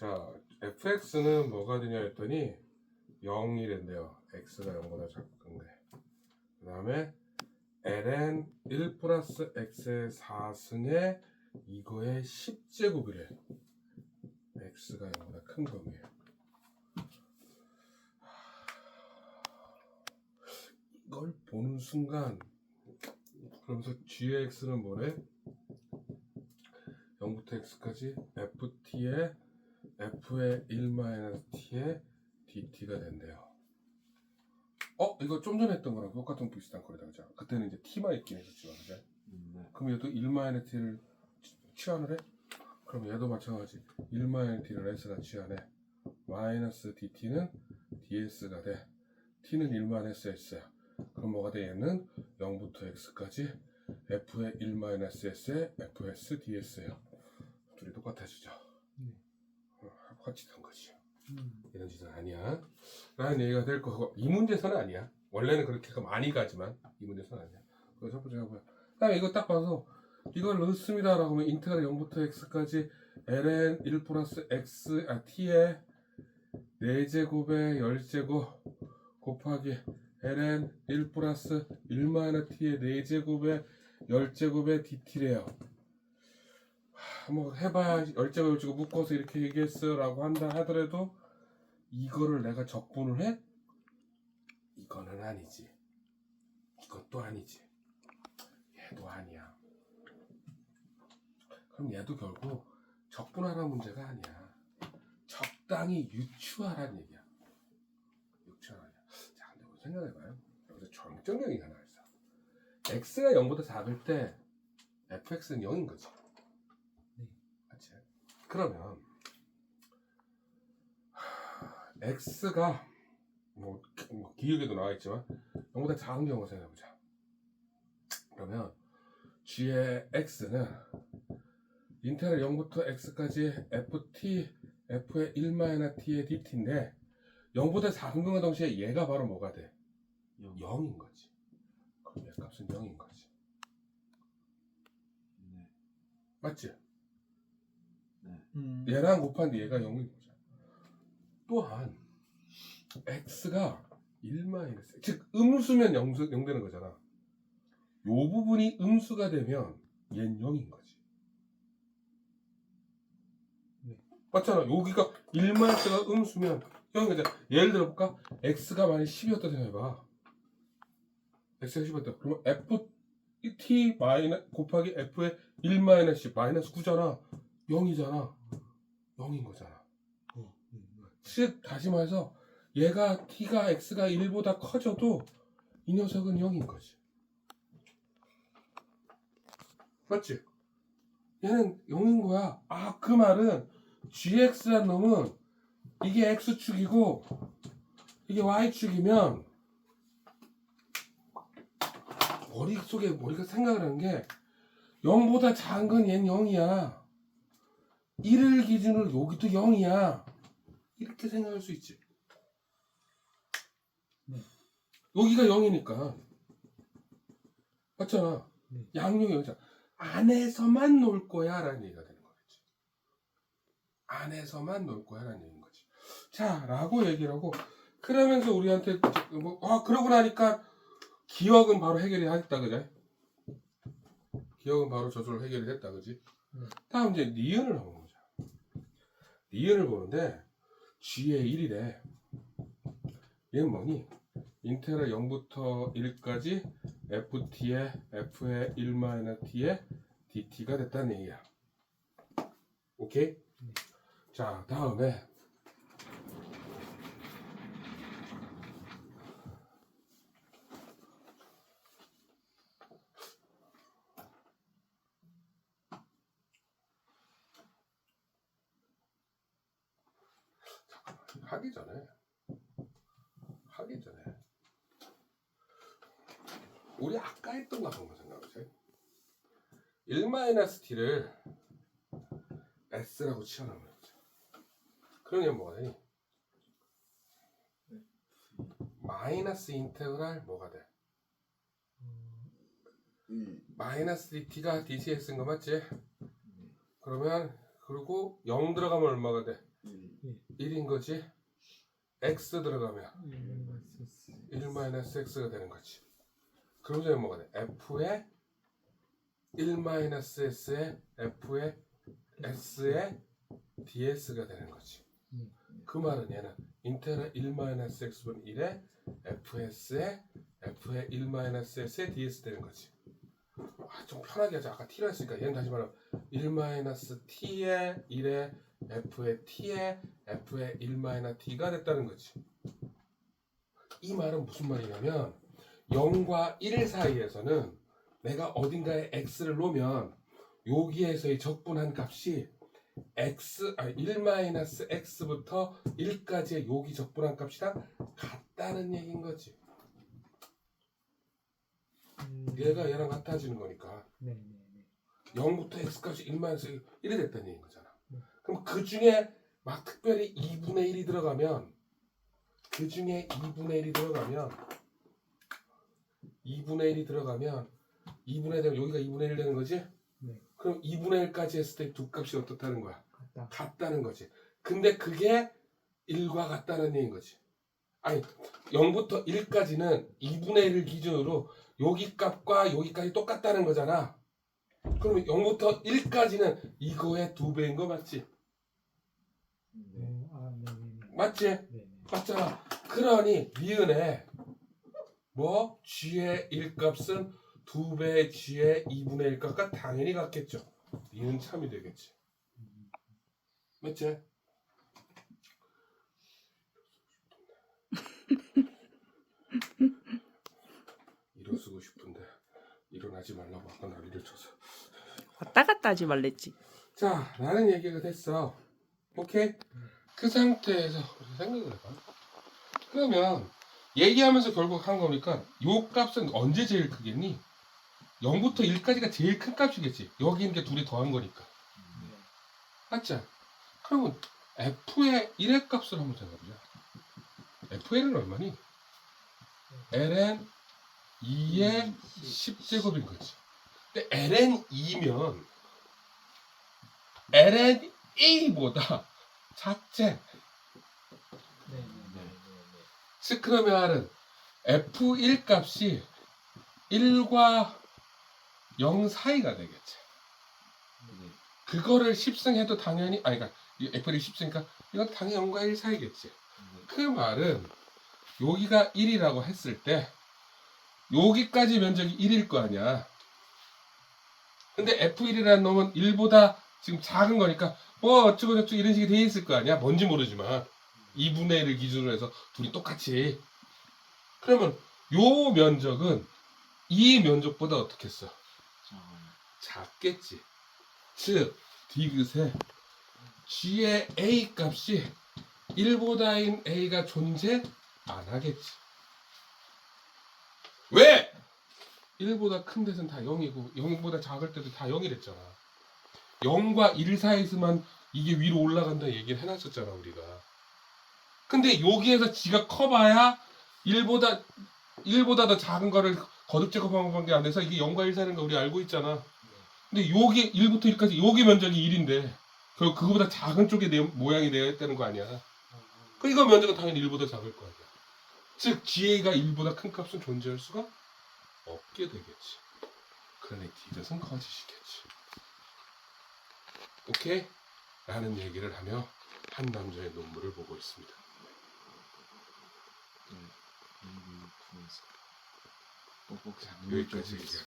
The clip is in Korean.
자, fx는 뭐가 되냐 했더니 0이 된대요. x가 0보다 작은데. 그 다음에 ln 1 플러스 x의 4승에 이거의 10제곱이래. x가 0보다 큰 범위에요. 이걸 보는 순간 그러면서 g의 x는 뭐래? 0부터 x까지 ft의 f의 1-t의 dt가 된대요. 어? 이거 좀 전에 했던 거랑 똑같은 비슷한 거리다 그죠? 그때는 이제 t만 있긴 했었지만 그죠? 네. 그럼 얘도 1-t를 취한을 해? 그럼 얘도 마찬가지 1-t를 s가 취하네 마이너스 dt는 ds가 돼 t는 1-ss야 그럼 뭐가 돼 얘는 0부터 x까지 f의 1-s의 fs ds예요 둘이 똑같아지죠 된 거지. 음. 이런 짓은 아니야. 라는 얘기가 될 거고 이 문제에서는 아니야. 원래는 그렇게 많이 가지만 이 문제에서는 아니야. 그래서 첫 번째가 뭐야 그다음에 이거 딱 봐서 이걸 넣습니다 라고 하면 인테그랄 0부터 x까지 ln 1 플러스 x 아 t의 4제곱의 10제곱 곱하기 ln 1 플러스 1 마이너 t의 4제곱의 10제곱의 dt래요. 하, 뭐 해봐야 10제곱 10제곱 묶어서 이렇게 얘기했어 라고 한다 하더라도 이거를 내가 적분을 해? 이거는 아니지. 이것도 아니지. 얘도 아니야. 그럼 얘도 결국 적분하라는 문제가 아니야. 적당히 유추하라는 얘기야. 유추하라 자 근데 생각해봐요. 여기서 게 하나 있어. X가 0보다 작을 때 fx는 0인 거지? 그러면 하, x가 뭐, 기- 뭐 기억에도 나와 있지만 0보다 작은 경우 생각해보자 그러면 g의 x는 인테그랄 0부터 x까지 ft f의 1-t의 dt인데 0보다 작은 것과 동시에 얘가 바로 뭐가 돼? 영. 0인 거지. 그럼 얘 값은 0인 거지. 네. 맞지? 음. 얘랑 곱한 뒤 얘가 0인 거죠. 또한 x가 1 마이너스 즉 음수면 0, 0 되는 거잖아. 요 부분이 음수가 되면 얘는 0인 거지. 네. 맞잖아. 여기가 1 마이너스가 음수면 0인 거잖아. 예를 들어 볼까? x가 만약 10이었다 생각해봐. x가 10이었다. 그러면 f t 마이너 곱하기 f의 1 마이너스 마이너스 9잖아. 0이잖아. 0인 거잖아. 어. 음. 즉 다시 말해서 얘가 t가 x가 1보다 커져도 이 녀석은 0인 거지. 맞지? 얘는 0인 거야. 아, 그 말은 gx란 놈은 이게 x축이고 이게 y축이면 머릿속에 머리가 생각을 하는 게 0보다 작은 건 얘는 0이야. 1을 기준으로 여기도 0이야. 이렇게 생각할 수 있지. 네. 여기가 0이니까. 맞잖아. 네. 양육이 여기잖아. 안에서만 놀 거야. 라는 얘기가 되는 거겠지. 안에서만 놀 거야. 라는 얘기인 거지. 자, 라고 얘기를 하고. 그러면서 우리한테, 뭐, 아, 그러고 나니까 기억은 바로 해결이 했다. 그제? 기억은 바로 저절로 해결이 됐다. 그지? 네. 다음 이제 니은을 보자. 니은을 보는데 g의 1이래. 얘는 뭐니? 인테그랄 0부터 1까지 ft의 f의 1-t의 dt가 됐다는 얘기야. 오케이? 네. 자, 다음에 하기 전에 하기 전에 우리 아까 했던 거 한번 생각해보세요 1-t를 s라고 치환하면 되죠 그러면 뭐가 되니? 마이너스 인테그랄 뭐가 돼? 마이너스 dt가 dtx인 거 맞지? 그러면 그리고 0 들어가면 얼마가 돼? 1인 거지 x 들어가면 예, 1 마이너스 x가 되는 거지 그러면 뭐가 돼? f의 1 마이너스 s의 f의 s의 ds가 되는 거지 음. 그 말은 얘는 인테그랄 1 마이너스 x분 1의 fs의 f의 1 마이너스 s의 ds 되는 거지 아, 좀 편하게 하자 아까 t라 했으니까 얘는 다시 말하면 1 마이너스 t의 1의 f의 t의 f의 1 마이너스 t가 됐다는 거지 이 말은 무슨 말이냐면 0과 1 사이에서는 내가 어딘가에 x를 놓으면 여기에서의 적분한 값이 x 아니 1 마이너스 x부터 1까지의 여기 적분한 값이랑 같다는 얘기인 거지. 음. 얘가 얘랑 같아지는 거니까 네, 네, 네. 0부터 x 값이 1 마이너스 1이 됐다는 얘기인 거잖아. 네. 그럼 그 중에 막 특별히 2분의 1이 들어가면 그 중에 2분의 1이 들어가면 2분의 1이 들어가면 2분의 1 되면 여기가 2분의 1 되는 거지? 네. 그럼 2분의 1까지 했을 때 두 값이 어떻다는 거야? 같다. 같다는 거지. 근데 그게 1과 같다는 얘기인 거지. 아니 0부터 1까지는 2분의 1을 기준으로 여기 값과 여기까지 똑같다는 거잖아. 그러면 0부터 1까지는 이거의 두 배인 거 맞지? 어, 아, 네, 네, 네. 맞지? 네, 네. 맞잖아. 그러니 니은에 뭐 g의 1값은 두 배의 g의 2분의 1값과 당연히 같겠죠. 니은 참이 되겠지. 음. 맞지? 일어서고 싶은데 일어나지 말라고 아까 난리를 쳐서 왔다 갔다 하지 말랬지. 자 라는 얘기가 됐어 오케이? 그 상태에서 우리 생각을 해봐 그러면 얘기하면서 결국 한 거니까 요 값은 언제 제일 크겠니? 0부터 1까지가 제일 큰 값이겠지 여기 있는 게 둘이 더한 거니까 네. 맞지? 그러면 f의 1의 값을 한번 생각해보자. fl은 얼마니? Ln 2의 10제곱인 거지. 근데 ln 2면 ln 1보다 작지. 네, 네, 네, 네, 네. 즉 그러면 말은 f1 값이 1과 0 사이가 되겠지. 그거를 10승해도 당연히 아니 그러니까 f를 10승이니까 이건 당연히 0과 1 사이겠지. 그 말은 여기가 1이라고 했을 때 여기까지 면적이 1일 거 아니야. 근데 F1이라는 놈은 1보다 지금 작은 거니까 뭐 어쩌고 저쩌고 이런 식이 돼 있을 거 아니야. 뭔지 모르지만 2분의 1을 기준으로 해서 둘이 똑같이. 그러면 요 면적은 이 면적보다 어떻겠어? 작겠지. 즉 디귿에 g의 a 값이 1보다인 a가 존재 안 하겠지. 왜? 1보다 큰 데는 다 0이고 0보다 작을 때도 다 0이랬잖아. 0과 1 사이에서만 이게 위로 올라간다 얘기를 해놨었잖아 우리가. 근데 여기에서 지가 커봐야 1보다 1보다 더 작은 거를 거듭 제곱한 게안 돼서 이게 0과 1 사이인 거 우리 알고 있잖아. 근데 여기 1부터 1까지 여기 면적이 1인데 결국 그거보다 작은 쪽의 내- 모양이 되어 있다는 거 아니야. 그 이거 면적은 당연히 1보다 작을 거 아니야. 즉 GA가 1보다 큰 값은 존재할 수가 없게 되겠지. 그러니 디귿은 거짓이겠지. 오케이? 라는 얘기를 하며 한 남자의 논문을 보고 있습니다. 여기까지 얘기할게요.